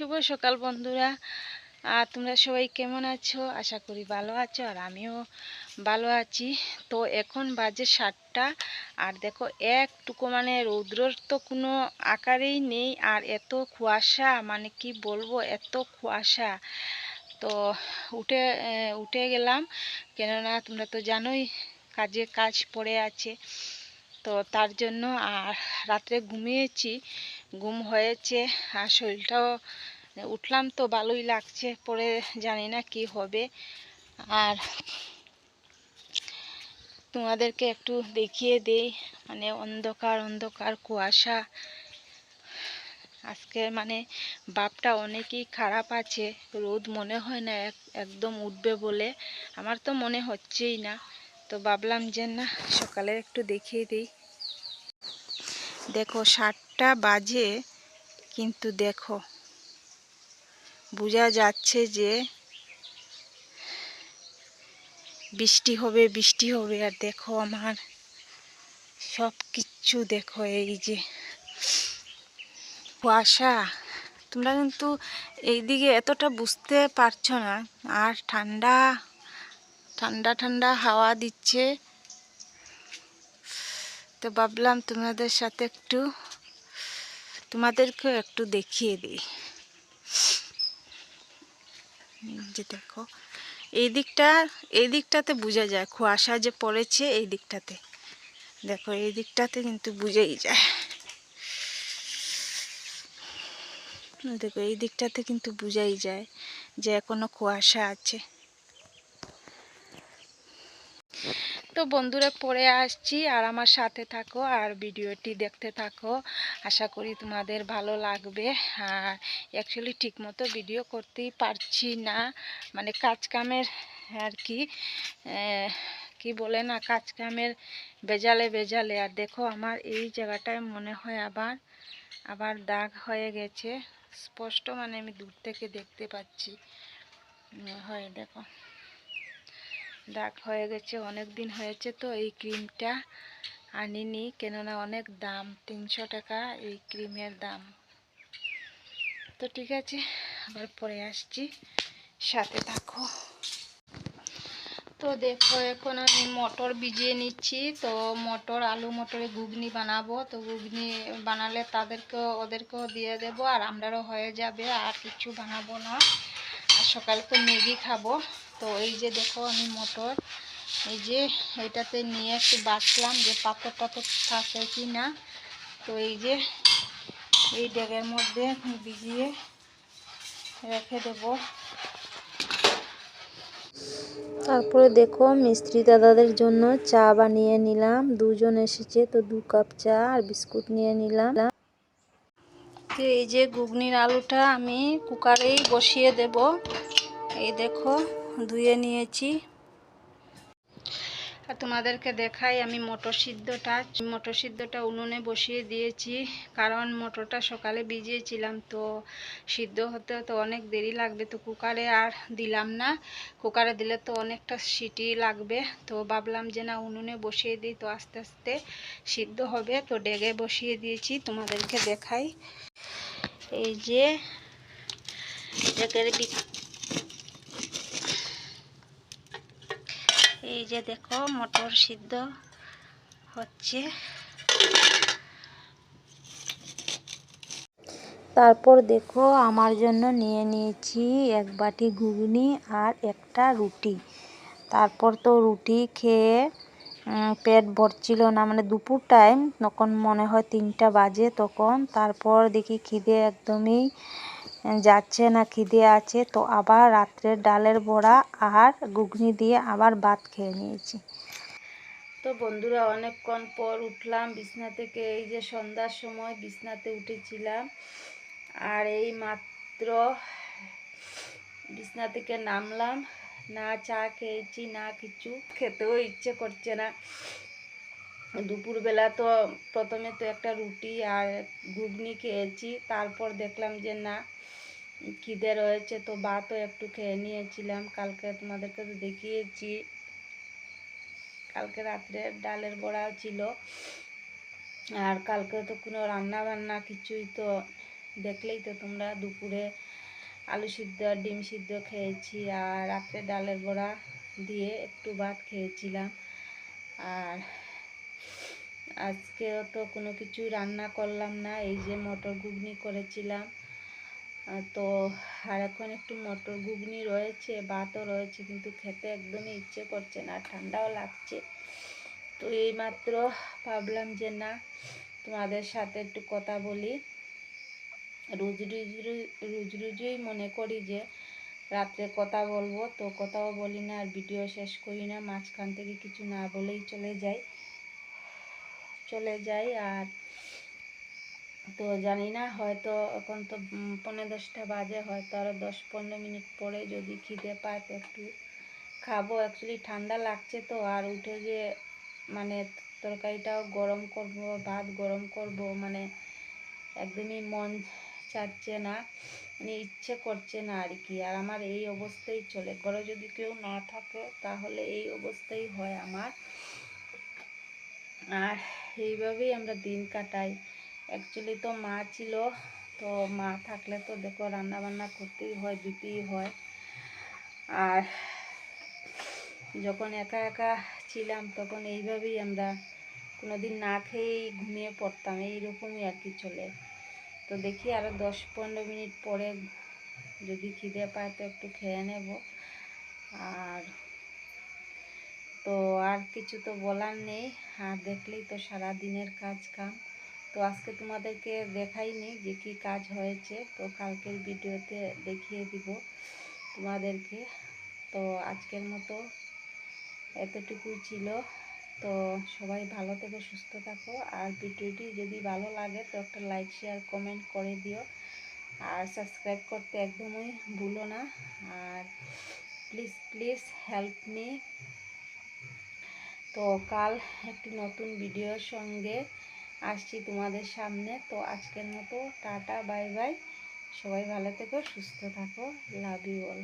শুভ সকাল বন্ধুরা। আর তোমরা সবাই কেমন আছো? আশা করি ভালো আছো, আর আমিও ভালো আছি। তো এখন বাজে সাতটা, আর দেখো একটুকু মানে রৌদ্রর তো কোনো আকারেই নেই, আর এত কুয়াশা মানে কি বলব, এত কুয়াশা। তো উঠে উঠে গেলাম, কেননা তোমরা তো জানোই কাজে কাজ পড়ে আছে। তো তার জন্য আর রাত্রে ঘুমিয়েছি, ঘুম হয়েছে, আর শরীরটাও উঠলাম তো ভালোই লাগছে, পরে জানি না কি হবে। আর তোমাদেরকে একটু দেখিয়ে দেই মানে অন্ধকার অন্ধকার, কুয়াশা। আজকে মানে বাপটা অনেকই খারাপ আছে, রোদ মনে হয় না এক- একদম উঠবে বলে। আমার তো মনে হচ্ছেই না। তো ভাবলাম যে না, সকালে একটু দেখিয়ে দিই। দেখো, সাতটা বাজে, কিন্তু দেখো বোঝা যাচ্ছে যে বৃষ্টি হবে বৃষ্টি হবে। আর দেখো আমার সব কিচ্ছু দেখো এই যে কুয়াশা। তোমরা কিন্তু এইদিকে এতটা বুঝতে পারছ না। আর ঠান্ডা ঠান্ডা ঠান্ডা হাওয়া দিচ্ছে। তো ভাবলাম তোমাদের সাথে একটু, তোমাদেরকেও একটু দেখিয়ে দিই। যে দেখো, এই দিকটা, এই দিকটাতে বোঝা যায়, কুয়াশা যে পড়েছে এই দিকটাতে। দেখো, এই দিকটাতে কিন্তু বুঝেই যায়। দেখো, এই দিকটাতে কিন্তু বুঝাই যায় যে এখনও কুয়াশা আছে। তো বন্ধুরা পরে আসছি, আর আমার সাথে থাকো, আর ভিডিওটি দেখতে থাকো। আশা করি তোমাদের ভালো লাগবে। আর অ্যাকচুয়ালি ঠিকমতো ভিডিও করতেই পারছি না। মানে কাজ কামের আর কি কি বলে না কাজ কামের বেজালে বেজালে আর দেখো আমার এই জায়গাটায় মনে হয় আবার আবার দাগ হয়ে গেছে। স্পষ্ট মানে আমি দূর থেকে দেখতে পাচ্ছি। হয়, দেখো। দাগ হয়ে গেছে, অনেক দিন হয়েছে তো এই ক্রিমটা আনিনি, কেননা অনেক দাম, তিনশো টাকা এই ক্রিমের দাম। তো ঠিক আছে, আবার পরে আসছি, সাথে থাকো। তো দেখো, এখন আমি মটর ভিজিয়ে নিচ্ছি, তো মটর, আলু মটরে ঘুগনি বানাবো, তো ঘুগনি বানালে তাদেরকেও, ওদেরকেও দিয়ে দেব, আর আমরারও হয়ে যাবে, আর কিছু বানাবো না। আর সকালে তো ম্যাগি খাব। তো এই যে দেখো আমি মটর। এই যে এটাতে নিয়ে একটু বাছলাম যে পাথর টাথর থাকে কি না। তো এই যে এই ডেগের মধ্যে ভিজিয়ে রেখে দেবো। তারপরে দেখো মিস্ত্রি দাদাদের জন্য চা বানিয়ে নিলাম। দুজন এসেছে তো দু কাপ চা আর বিস্কুট নিয়ে নিলাম। তো এই যে ঘুগনির আলুটা আমি কুকারেই বসিয়ে দেব। এই দেখো ধুয়ে নিয়েছি। আর তোমাদেরকে দেখাই আমি মটর সিদ্ধটা। মটর সিদ্ধটা উনুনে বসিয়ে দিয়েছি, কারণ মটরটা সকালে ভিজিয়েছিলাম তো সিদ্ধ হতে তো অনেক দেরি লাগবে তো কুকারে আর দিলাম না। কুকারে দিলে তো অনেকটা সিটি লাগবে, তো ভাবলাম যে না উনুনে বসিয়ে দিই তো আস্তে আস্তে সিদ্ধ হবে। তো ডেগে বসিয়ে দিয়েছি, তোমাদেরকে দেখাই। এই যে ডেগের এই যে দেখো, মটর সিদ্ধ হচ্ছে। তারপর দেখো, আমার জন্য নিয়ে নিয়েছি এক বাটি ঘুগনি আর একটা রুটি। তারপর তো রুটি খেয়ে পেট ভরছিল না মানে দুপুর টাইম তখন মনে হয় তিনটা বাজে তখন। তারপর দেখি খিদে একদমই যাচ্ছে না, খিদে আছে, তো আবার রাত্রের ডালের বড়া আর ঘুগনি দিয়ে আবার ভাত খেয়ে নিয়েছি। তো বন্ধুরা, অনেকক্ষণ পর উঠলাম, বিছনা থেকে এই যে সন্ধ্যার সময় বিছনাতে উঠেছিলাম, আর এই মাত্র বিছনা থেকে নামলাম, না চা খেয়েছি, না কিছু, খেতেও ইচ্ছে করছে না। দুপুরবেলা তো প্রথমে তো একটা রুটি আর ঘুগনি খেয়েছি, তারপর দেখলাম যে না খিদে রয়েছে, তো ভাতও একটু খেয়ে নিয়েছিলাম। কালকে তোমাদেরকে তো দেখিয়েছি। কালকে রাত্রে ডালের বড়া ছিল। আর কালকে তো কোনো রান্না বান্না কিছুই তো দেখলেই তো তোমরা দুপুরে আলু সিদ্ধ আর ডিম সিদ্ধ খেয়েছি। আর রাত্রে ডালের বড়া দিয়ে একটু ভাত খেয়েছিলাম। আর আজকেও তো কোনো কিছু রান্না করলাম না। এই যে মটর ঘুগনি করেছিলাম। তো আর এখন একটু মটর ঘুগনি রয়েছে, ভাতও রয়েছে, কিন্তু খেতে একদমই ইচ্ছে করছে না ঠান্ডাও লাগছে। তো এইমাত্র ভাবলাম যে না, তোমাদের সাথে একটু কথা বলি। রোজ রোজ রোজ- মনে করি যে রাত্রে কথা বলব, তো কথাও বলি না, আর ভিডিও শেষ করি না, মাঝখান থেকে কিছু না বলেই চলে যাই। চলে যাই, আর তো জানি না হয়তো এখন তো উম, পৌনে দশটা বাজে হয়তো আরও দশ পনেরো মিনিট পরে যদি খিদে পায় তো একটু খাব। অ্যাকচুয়ালি ঠান্ডা লাগছে তো আর উঠে যে মানে তরকারিটাও গরম করব ভাত গরম করব মানে একদমই মন চাচ্ছে না মানে ইচ্ছে করছে না আর কি। আর আমার এই অবস্থাই চলে। ঘরে যদি কেউ না থাকে তাহলে এই অবস্থাই হয় আমার। আর এইভাবেই আমরা দিন কাটাই। অ্যাকচুয়ালি তো মা ছিল, তো মা থাকলে তো দেখো রান্না বান্না করতেই হয়, দিতেই হয়। আর যখন একা একা ছিলাম, তখন এইভাবেই আমরা কোনোদিন না খেয়েই ঘুমিয়ে পড়তাম, এইরকমই আর কি চলে। তো দেখি আরও দশ পনেরো মিনিট পরে যদি খিদে পায় তো একটু খেয়ে নেব। আর তো আর কিছু তো বলার নেই, আর দেখলেই তো সারা দিনের কাজ কাম। তো আজকে তোমাদেরকে দেখাইনি যে কি কাজ হয়েছে, তো কালকের ভিডিওতে দেখিয়ে দিব তোমাদেরকে। তো আজকের মতো এতটুকুই ছিল। তো সবাই ভালো থেকো, সুস্থ থাকো। আর ভিডিওটি যদি ভালো লাগে তো একটা লাইক, শেয়ার, কমেন্ট করে দিও। আর সাবস্ক্রাইব করতে একদমই ভুলো না। আর প্লিজ প্লিজ হেল্প মি। তো কাল একটি নতুন ভিডিওর সঙ্গে আসছি তোমাদের সামনে। তো আজকের মতো টাটা, বাই বাই। সবাই ভালো থেকো, সুস্থ থাকো। Love you all